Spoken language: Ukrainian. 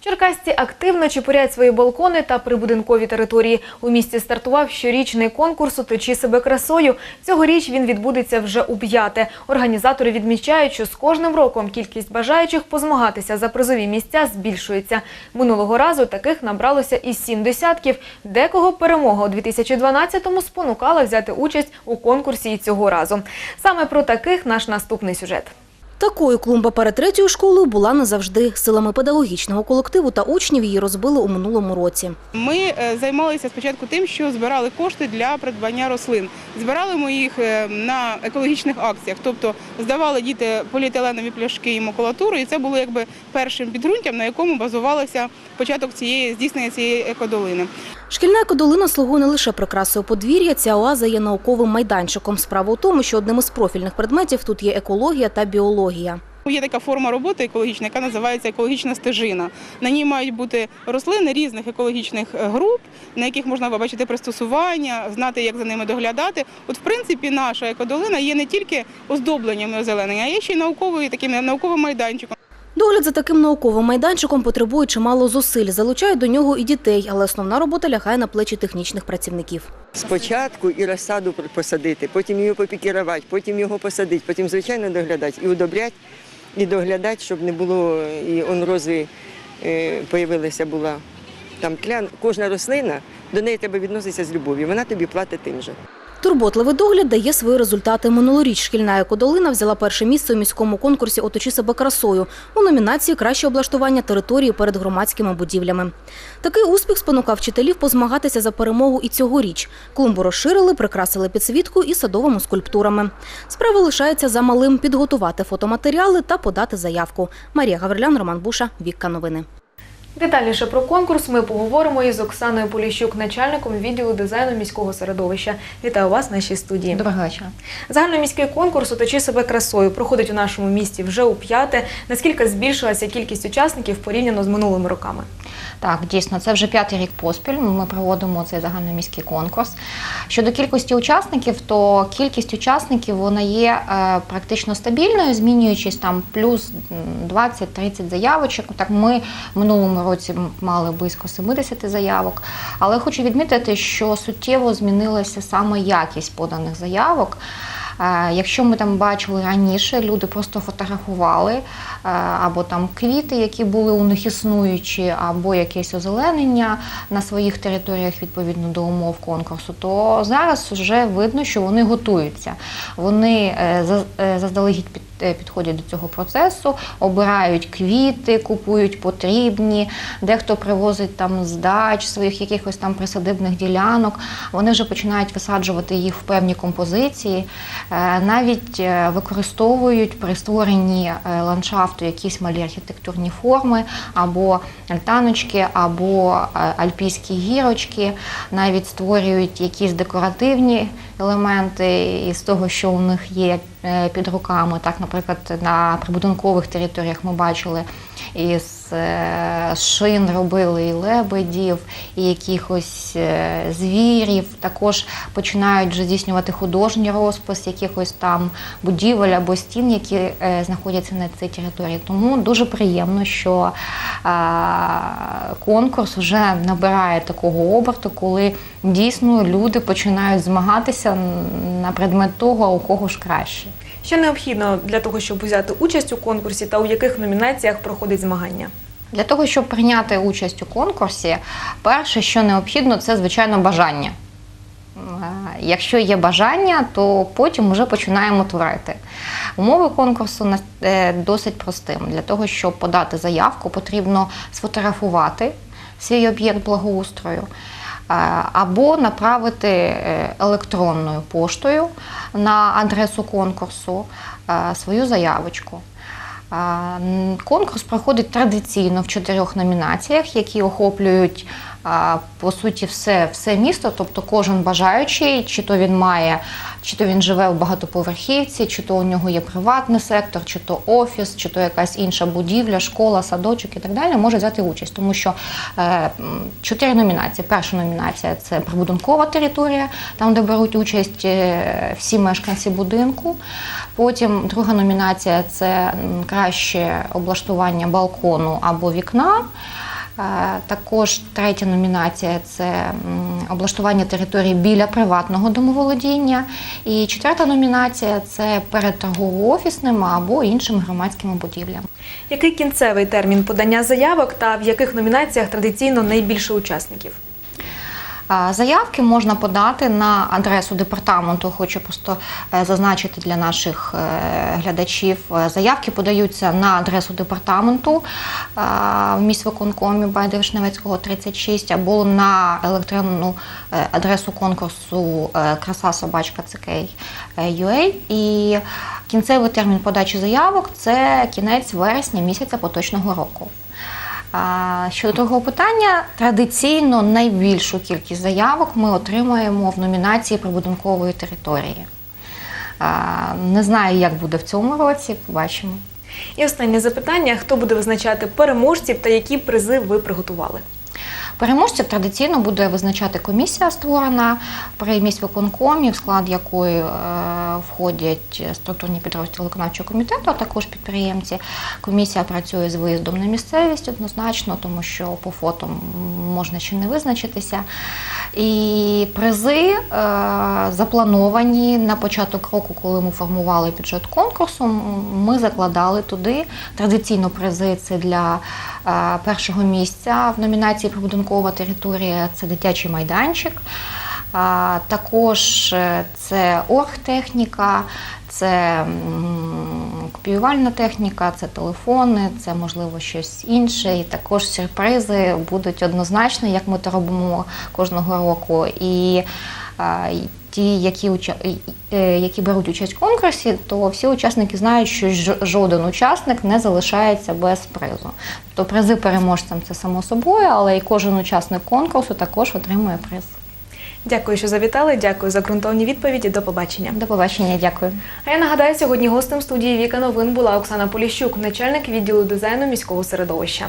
Черкасці активно чепуряють свої балкони та прибудинкові території. У місті стартував щорічний конкурс «Оточи себе красою». Цьогоріч він відбудеться вже у п'яте. Організатори відмічають, що з кожним роком кількість бажаючих позмагатися за призові місця збільшується. Минулого разу таких набралося із сім десятків. Декого перемога у 2012-му спонукала взяти участь у конкурсі і цього разу. Саме про таких наш наступний сюжет. Такою клумба перед третьою школою була назавжди. Силами педагогічного колективу та учнів її розбили у минулому році. Ми е, займалися спочатку тим, що збирали кошти для придбання рослин. Збирали ми їх е, на екологічних акціях, тобто здавали діти поліетиленові пляшки і макулатуру, і це було якби першим підґрунтям, на якому базувалося початок цієї здійснення цієї екодолини. Шкільна екодолина слугує не лише прикрасою подвір'я, ця оаза є науковим майданчиком. Справа у тому, що одним із профільних предметів тут є екологія та біологія. Є така форма роботи екологічна, яка називається екологічна стежина. На ній мають бути рослини різних екологічних е, груп, на яких можна побачити пристосування, знати, як за ними доглядати. От, в принципі, наша екодолина є не тільки оздобленням і озелененням, а є ще й науковою таким науковим майданчиком. Догляд за таким науковим майданчиком потребує чимало зусиль. Залучають до нього і дітей, але основна робота лягає на плечі технічних працівників. Спочатку і розсаду посадити, потім його попікірувати, потім його посадити, потім, звичайно, доглядати і удобряти, і доглядати, щоб не було і онрози е, появилася була там тлян. Кожна рослина до неї тебе відноситься з любов'ю, вона тобі платить тим же. Турботливий догляд дає свої результати. Минулоріч шкільна екодолина взяла перше місце у міському конкурсі «Оточи себе красою» у номінації «Краще облаштування території перед громадськими будівлями». Такий успіх спонукав вчителів позмагатися за перемогу і цьогоріч. Клумбу розширили, прикрасили підсвіткою і садовими скульптурами. Справа лишається за малим – підготувати фотоматеріали та подати заявку. Марія Гаврилян, Роман Буша, Вікка Новини. Детальніше про конкурс ми поговоримо із Оксаною Поліщук, начальником відділу дизайну міського середовища. Вітаю вас в нашій студії. Доброго вечора. Загальноміський конкурс «Оточи себе красою проходить у нашому місті вже у п'яте. Наскільки збільшилася кількість учасників порівняно з минулими роками? Так, дійсно, це вже п'ятий рік поспіль. Ми проводимо цей загальноміський конкурс. Щодо кількості учасників, то кількість учасників вона є е, практично стабільною, змінюючись там плюс 20-30 заявочок. Так, ми в минулому році мали близько 70 заявок. Але хочу відмітити, що суттєво змінилася саме якість поданих заявок. Якщо ми там бачили раніше, люди просто фотографували е, або там квіти, які були у них існуючі, або якесь озеленення на своїх територіях відповідно до умов конкурсу, то зараз вже видно, що вони готуються. Вони е, е, заздалегідь під е, підходять до цього процесу, обирають квіти, купують потрібні, дехто привозить там з дач своїх якихось там присадибних ділянок. Вони вже починають висаджувати їх в певні композиції, Е, навіть е, використовують при створенні е, ландшафту якісь малі архітектурні форми, або альтаночки, або е, альпійські гірочки, навіть створюють якісь декоративні елементи із того, що у них є е, під руками. Так, наприклад, на прибудинкових територіях ми бачили із е, шин робили і лебедів, і якихось е, звірів. Також починають вже здійснювати художній розпис якихось там будівель або стін, які е, знаходяться на цій території. Тому дуже приємно, що конкурс вже набирає такого оберту, коли дійсно люди починають змагатися на предмет того, у кого ж краще. Що необхідно для того, щоб взяти участь у конкурсі та у яких номінаціях проходить змагання? Для того, щоб прийняти участь у конкурсі, перше, що необхідно, це звичайно бажання. Е, Якщо є бажання, то потім вже починаємо творити. Умови конкурсу е, досить простим. Для того, щоб подати заявку, потрібно сфотографувати свій об'єкт благоустрою або направити е, електронною поштою на адресу конкурсу е, свою заявочку. Конкурс проходить традиційно в чотирьох номінаціях, які охоплюють по суті все, все місто, тобто кожен бажаючий, чи то він має, чи то він живе в багатоповерхівці, чи то у нього є приватний сектор, чи то офіс, чи то якась інша будівля, школа, садочок і так далі, може взяти участь, тому що е, чотири номінації. Перша номінація це прибудинкова територія, там, де беруть участь е, всі мешканці будинку. Потім друга номінація це краще облаштування балкону або вікна. Е, Також третя номінація це облаштування території біля приватного домоволодіння. І четверта номінація це перед торгово-офісним або іншими громадськими будівлями. Який кінцевий термін подання заявок та в яких номінаціях традиційно найбільше учасників? Заявки можна подати на адресу департаменту. Хочу просто е, зазначити для наших е, глядачів. Е, Заявки подаються на адресу департаменту в міськвиконкомі Байда Вишневецького 36 або на електронну адресу конкурсу краса собачка UA. І кінцевий термін подачі заявок це кінець вересня місяця поточного року. Щодо того питання, традиційно найбільшу кількість заявок ми отримуємо в номінації прибудинкової території. Не знаю, як буде в цьому році, побачимо. І останнє запитання: хто буде визначати переможців та які призи ви приготували? Переможців традиційно буде визначати комісія, створена при міськвиконкомі, в склад якої е, входять структурні підрозділи виконавчого комітету, а також підприємці. Комісія працює з виїздом на місцевість однозначно, тому що по фото можна ще не визначитися. І призи е, заплановані на початок року, коли ми формували бюджет конкурсу. Ми закладали туди традиційно призи це для е, першого місця в номінації Прибудинкова територія це дитячий майданчик. Також е, це оргтехніка, це копіювальна техніка, це телефони, це можливо щось інше. І також сюрпризи будуть однозначно, як ми то робимо кожного року. І ті, які, уча- е, які беруть участь в конкурсі, то всі учасники знають, що жоден учасник не залишається без призу. Тобто призи переможцям це само собою, але і кожен учасник конкурсу також отримує приз. Дякую, що завітали. Дякую за ґрунтовні відповіді. До побачення. До побачення, дякую. А я нагадаю, сьогодні гостем студії Віка Новин була Оксана Поліщук, начальник відділу дизайну міського середовища.